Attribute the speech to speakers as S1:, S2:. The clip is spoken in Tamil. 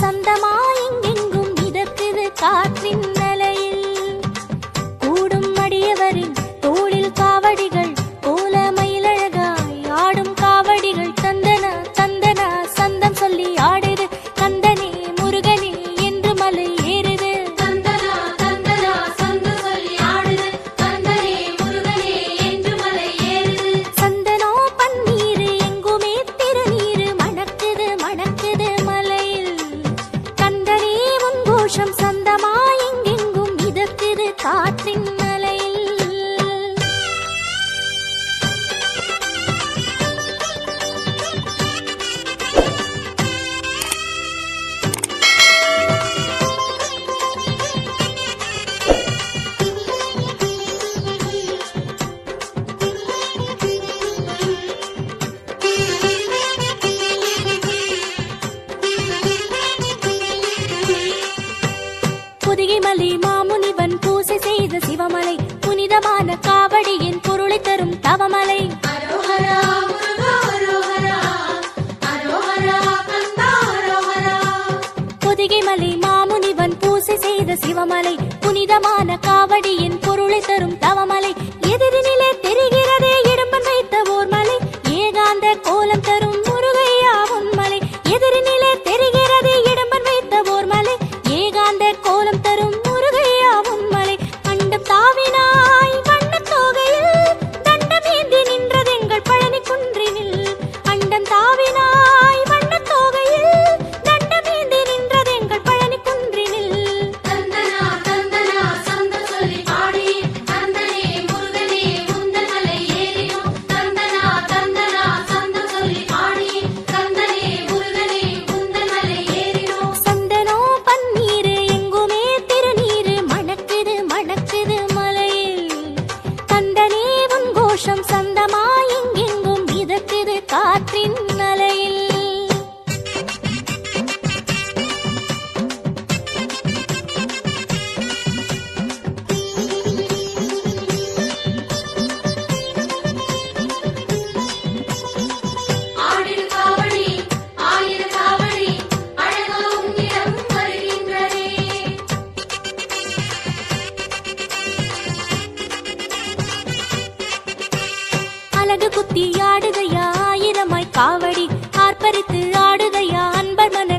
S1: சொந்தமா சிவமலை புனிதமான காவடியின் பொருளை தரும் தவமலை. மனது குத்தி ஆடுகையா ஆயிரமாய் காவடி ஆர்ப்பரித்து ஆடுகையா அன்பர் மன